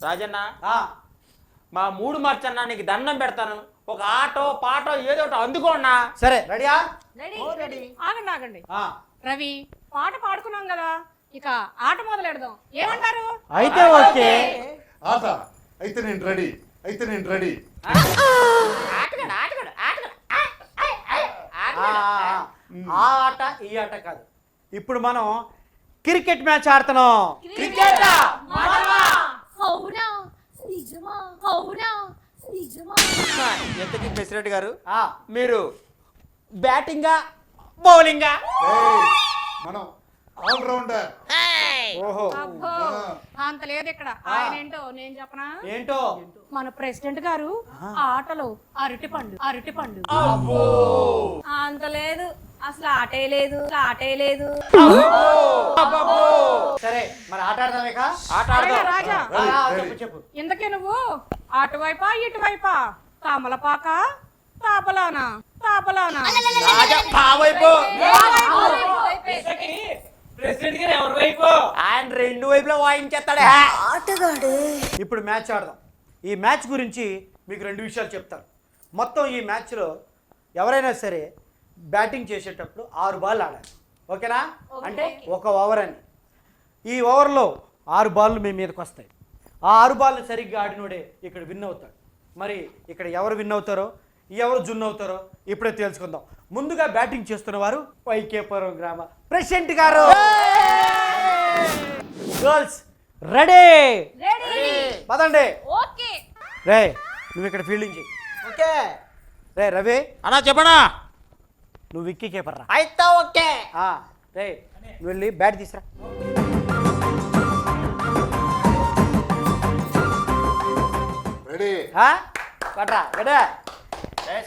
రాజన్న ఆ, మా మూడు మార్చన్న నీకు దండం పెడతాను. ఒక ఆటో పాటో ఏదో ఒకటి అందుకోన్నా సరే రెడీయా? రెడీ ఆగండి ఆగండి. రవి పాట పాడుకున్నాం కదా. ఇక ఆట మొదలెడదాం. ఏమంటారు? అయితే ఓకే. ఆట. అయితే నేను రెడీ. అయితే నేను రెడీ. ఆటగాడు ఆటగాడు ఆటగాడు. ఆ ఆట ఈ ఆట కాదు. ఇప్పుడు మనం క్రికెట్ మ్యాచ్ ఆడుతున్నాం. క్రికెటా? అవునా నిజమా అవునా? నిజమా? ఎంతకీ ప్రెసిడెంట్ గారు? ఆ, మీరు బ్యాటింగా బౌలింగా? ఏయ్, మనం ఆల్ రౌండర్. ఓహో. అబ్బో. అంత లేదు ఇక్కడ ఆయన ఏంటో నేను చెప్పనా ఏంటో మన ప్రెసిడెంట్ గారు ఆటలో అరటి పండు అరటి పండు అంత లేదు అసలు ఆటే లేదు ఆటే లేదు సరే మరి ఆట రాజా, ఆడదాం ఇంతకే నువ్వు అటువైపా ఇటువైపా తమలపాక తాపలానా తాపలానా ఆయన రెండు వైపులా వాయించేస్తాడే. ఇప్పుడు మ్యాచ్ ఆడదాం. ఈ మ్యాచ్ గురించి మీకు రెండు విషయాలు చెప్తాను. మొత్తం ఈ మ్యాచ్లో ఎవరైనా సరే బ్యాటింగ్ చేసేటప్పుడు ఆరు బాల్ ఆడాలి. ఓకేనా? అంటే ఒక ఓవర్ అని. ఈ ఓవర్లో ఆరు బాళ్ళు మీ మీదకి వస్తాయి. ఆ ఆరు బాల్ని సరిగ్గా ఆడినోడే ఇక్కడ విన్ అవుతాడు. మరి ఇక్కడ ఎవరు విన్ అవుతారో ఎవరు జున్ అవుతారో ఇప్పుడే తెలుసుకుందాం. ముందుగా బ్యాటింగ్ చేస్తున్న వారు వైకేపురం గ్రామ ప్రెసిడెంట్ గారు! Girls ready? పదండి. ఓకే. రే నువ్వు ఇక్కడ ఫీల్డింగ్ చెయ్యి. ఓకే. రే రవి. అన్నా చెప్పనా? నువ్వు విక్కీ కీపర్ రా అయితే ఓకే. ఆ, రే నువ్వు వెళ్ళి బ్యాట్ తీసురా. రెడీ. ఆ? పట్రా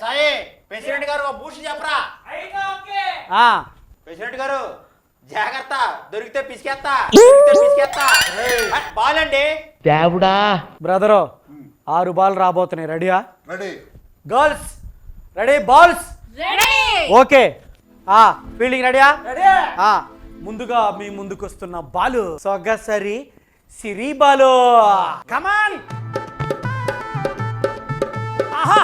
సాయి ప్రెసిడెంట్ గారు ఒక బూస్ట్ చెప్పరా? ఆ, ప్రెసిడెంట్ గారు జాగ్రత్త దొరికితే పిసికేస్తా దొరికితే పిసికేస్తా బాల్ అండి బ్రదరు ఆరు బాల్ రాబోతున్నాయి. రెడీయా? Ready. Girls ready balls? Ready. Okay. ఆ ఫీల్డింగ్ రెడీయా? ఆ ముందుగా మీ ముందుకు వస్తున్న బాలు సొగసరి సిరి బాలు. కమాన్ ఆహా.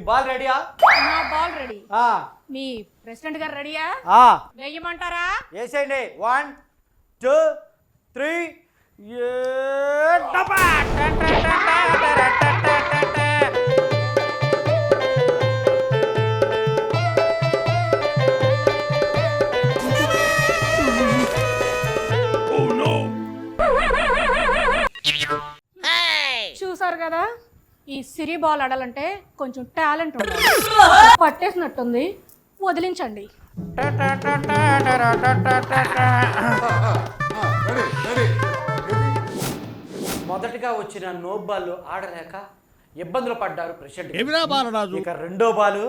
బాల్ రెడీయా? నా బాల్ రెడీ. ఆ, మీ ప్రెసిడెంట్ గారు రెడీయా? ఆ, వేయమంటారా? వేసేయండి. One two three. ఏ డబ్బా! సిరి బాల్ ఆడాలంటే కొంచెం టాలెంట్ ఉండాలి. పట్టేసినట్టుంది. వదిలించండి. మొదటగా వచ్చిన నో బాల్ ఆడలేక ఇబ్బందులు పడ్డారు ప్రెసిడెంట్ ఇక రెండో బాల్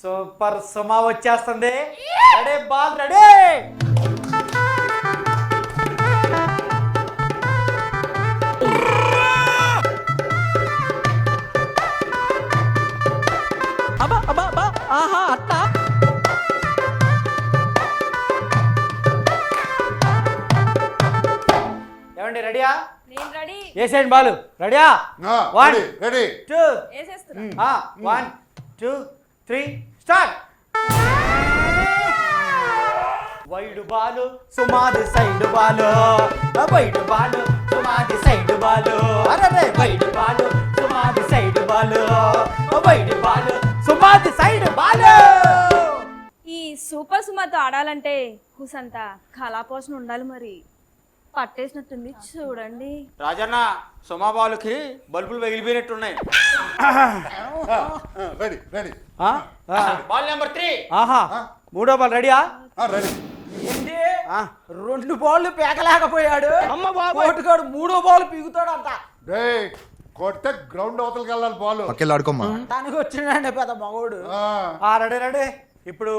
సూపర్ సుమా వచ్చేస్తుంది. రెడీ బాల్ రెడీ వేసేయండి బాలు. రెడీయా one ready two వేసేస్తున్నా. One two three start wide ball సుమాది side ball. Wide ball సుమాది సైడ్ బాలు. అరే వైడు బాలు సుమాది సైడ్ బాలు. వైడు బాలు సుమాది సైడ్ బాలు. ఈ సూపర్ సుమతో ఆడాలంటే కూసంత కళాపోషణ ఉండాలి మరి. పట్టేసినట్టుంది. చూడండి. రాజన్న సుమా బాలుకి బల్బులు పగిలిపోయినట్టున్నాయి రెడీ రెడీ. ఆ? ఆ. Ball number three. ఆహా మూడో బాల్ రెడీయా? రెడీ. ఆ, రెండు బాళ్ళు పేకలేకపోయాడు. కోటుగాడు మూడో బాల్ పీగుతాడంట డే కొట్టే గ్రౌండ్ అవతలకి వెళ్ళాలి బాల్. పక్కెళ్ళి ఆడుకోమ్మా. దానికి వచ్చిండండి పెద్ద మగోడు. ఆ. Ready ready. ఇప్పుడు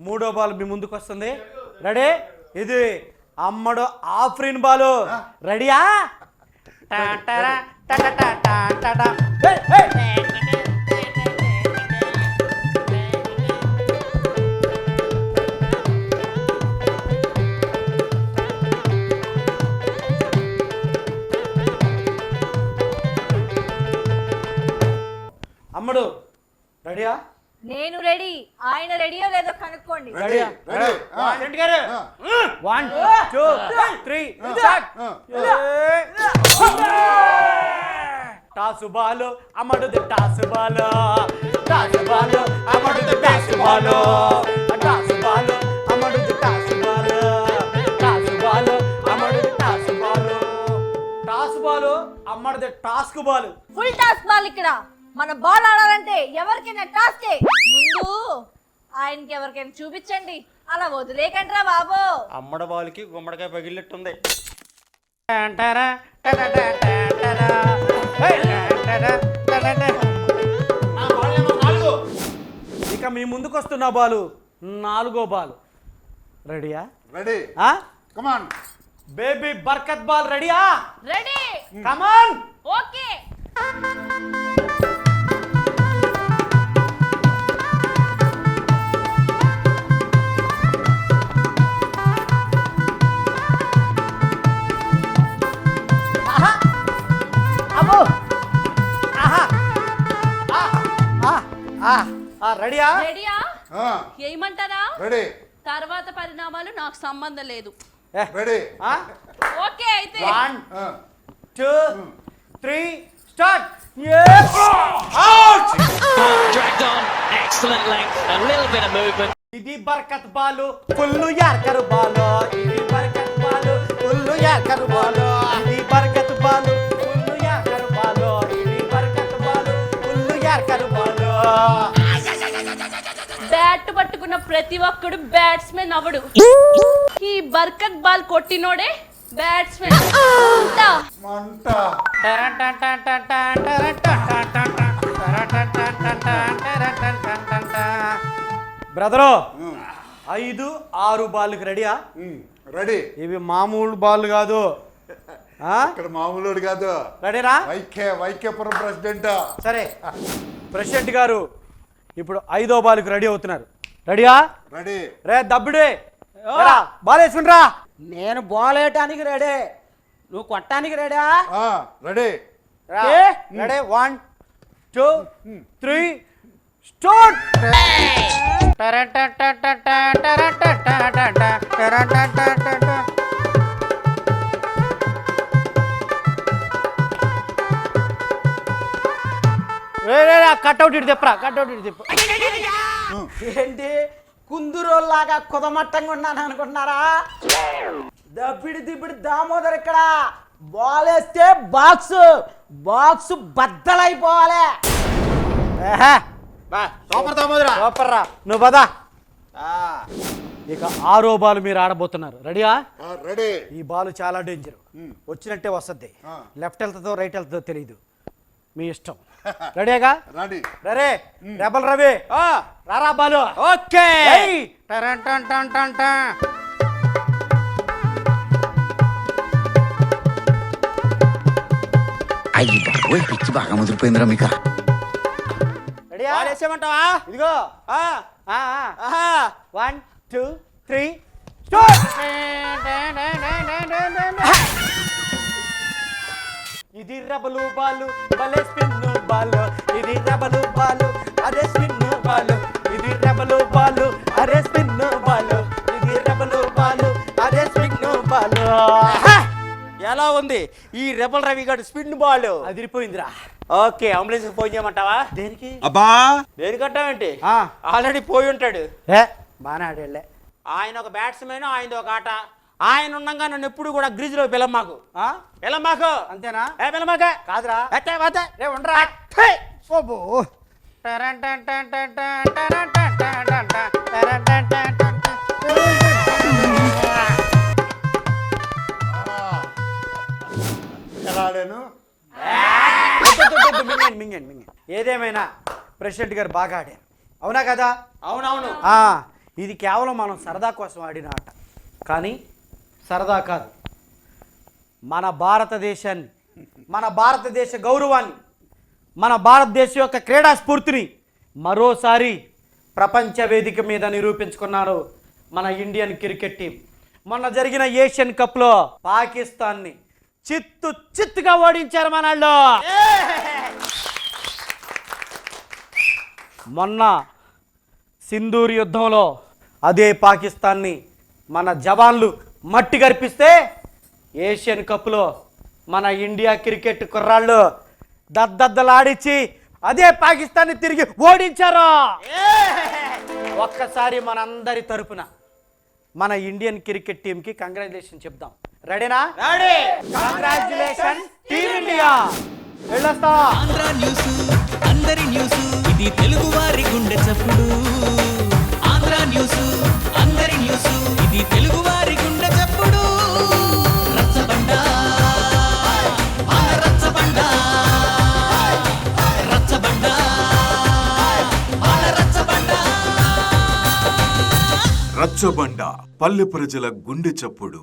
మూడో బాల్ మీ ముందుకు వస్తుంది రెడీ? ఇది అమ్మడు ఆఫ్రిన్ బాలు. రెడీయా. అమ్మడు రెడీయా? నేను రెడీ. ఆయన రెడీయో లేదో కనుక్కోండి. రెడీ. గారు one two three. Toss ball అమ్మడుది toss ball. Toss ball అమ్మడుది టాసు బాలు. టాసు బాలు అమ్మడుది టాసు బాలు. టాసు బాలు అమ్మడుది toss ball. Toss ball అమ్మడిది task ball. Full task ball ఇక్కడ. మన బాల్ ఆడాలంటే ఎవరికైనా టాస్కే. ముందు ఆయనకి ఎవరికైనా చూపించండి. అలా వదిలేకండ్రా బాబు. అమ్మడ బాలుకి గుమ్మడికాయ పగిలినట్టుంది. నాలుగు ఇక మీ ముందుకు వస్తున్న బాలు నాలుగో బాలు. రెడీయా? రెడీ. ఆ? Come on baby Barkat ball రెడీయా? రెడీ. Come on okay. రెడీయా? రెడీయా? ఏమంటారా? రెడీ. తర్వాత పరిణామాలు నాకు సంబంధం లేదు. రెడీ? ఓకే అయితే. One two three start dragged on, excellent length, a little bit of movement. ఇది Barkat ball full yorker ball. ఇది Barkat ball full yorker ball. Bat పట్టుకున్న ప్రతి ఒక్కడు బ్యాట్స్మెన్ అవడు ఈ బర్కత్ బాల్ కొట్టినోడే బ్యాట్స్మెన్. బ్రదరు ఐదు ఆరు బాల్కి రెడీయా? రెడీ. ఇవి మామూలు బాల్ కాదు. ఆ? ఇక్కడ మామూలుడు కాదు. రెడీనా వైకే వైకేపురం ప్రెసిడెంట్. సరే. ప్రెసిడెంట్ గారు ఇప్పుడు ఐదో బాల్కి రెడీ అవుతున్నారు. రెడీయా? రెడీ. రే దబ్బుడే. ఏరా, బాల్ వేసుకునిరా నేను బాల్ వేయటానికి రెడీ. నువ్వు కొట్టడానికి రెడీ ఆ, ready. Ready? One two three start. Cutout ఇటు చెప్పరా కట్అవుట్ ఇటు చెప్పు ఏంటి? కుందురోల్లాగా కుదమట్టంగా ఉన్నాను అనుకుంటున్నారా? దబ్బిడి దిబ్బిడి దామోదర్ ఇక్కడ. బాల్ వేస్తే బాక్స్ బాక్స్ బద్దలైపోవాలి సూపర్ దామోదరా. సూపర్ రా నువ్వు పదా. ఇక ఆరో బాల్ మీరు ఆడబోతున్నారు. రెడీయా? ఆ, రెడీ. ఈ బాల్ చాలా డేంజర్ వచ్చినట్టే వస్తుంది. ఆ. లెఫ్ట్ వెళ్తుందో రైట్ వెళ్తుందో తెలియదు మీ ఇష్టం. రెడీగా రెడీ. రరే రెబల్ రవి. రారా బాలు. ఓకే! టరన్ టన్ టన్ టన్ టన్. అయ్యి బాబోయ్ పిచ్చి బాగా ముదిరిపోయిందిరా మీకు. వేసేయమంటావా ఇదిగో. ఆ, ఆ, ఆ. ఆహా. One two three start. ఇది రబలు బాలు భలే స్పిన్ బాలు. ఇది రబలు బాలు అదే స్పిన్ బాలు. ఇది రబలు బాలు అరే స్పిన్ బాలు. ఇది రబలు బాలు అదే స్పిన్ బాలు. ఎలా ఉంది? ఈ రెబల్ రవి గారు స్పిన్ బాల్. అదిరిపోయిందిరా. ఓకే అంబులెన్స్ ఫోన్ చేయమంటావా? దేనికి? దేనికంటావేంటి ఆ. ఆల్రెడీ పోయి ఉంటాడు. ఏ బాగానే ఆడేళ్ళే ఆయన ఒక బ్యాట్స్మెన్ ఆయన ఒక ఆట. ఆయన ఉండగా నన్ను ఎప్పుడు కూడా గ్రిజ్లో పిలమ్మాకు ఆ? పిలమ్మాకు అంతేనా? ఏ పిలమ్మాక కాదురా. అత్తే వద్దే. రే ఉండరా! ఓబో మింగండి మింగండి మింగండి. ఏదేమైనా ప్రెసిడెంట్ గారు బాగా ఆడారు. అవునా కదా? అవునవును. ఆ, ఇది కేవలం మనం సరదా కోసం ఆడిన ఆట. కానీ సరదా కాదు. మన భారతదేశాన్ని మన భారతదేశ గౌరవాన్ని మన భారతదేశం యొక్క క్రీడా స్ఫూర్తిని మరోసారి ప్రపంచ వేదిక మీద నిరూపించుకున్నారు మన ఇండియన్ క్రికెట్ టీం. మొన్న జరిగిన ఏషియన్ కప్లో పాకిస్తాన్ని చిత్తు చిత్తుగా ఓడించారు మనల్లో మొన్న సింధూర్ యుద్ధంలో అదే పాకిస్తాన్ని మన జవాన్లు మట్టి గర్పిస్తే ఏషియన్ కప్లో మన ఇండియా క్రికెట్ కుర్రాళ్ళు దద్దద్దలాడిచ్చి అదే పాకిస్తాన్ని తిరిగి ఓడించారు. ఒక్కసారి మనందరి తరపున మన ఇండియన్ క్రికెట్ టీంకి కంగ్రాచులేషన్ చెప్దాం. రెడీనా? రెడీ. కంగ్రాచులేషన్ టీమ్ ఇండియా వెళ్ళొస్తా ఆంధ్ర న్యూస్ అందరి న్యూస్. ఇది తెలుగు వారి గుండె చప్పుడు. రచ్చబండ పల్లె ప్రజల గుండె చప్పుడు.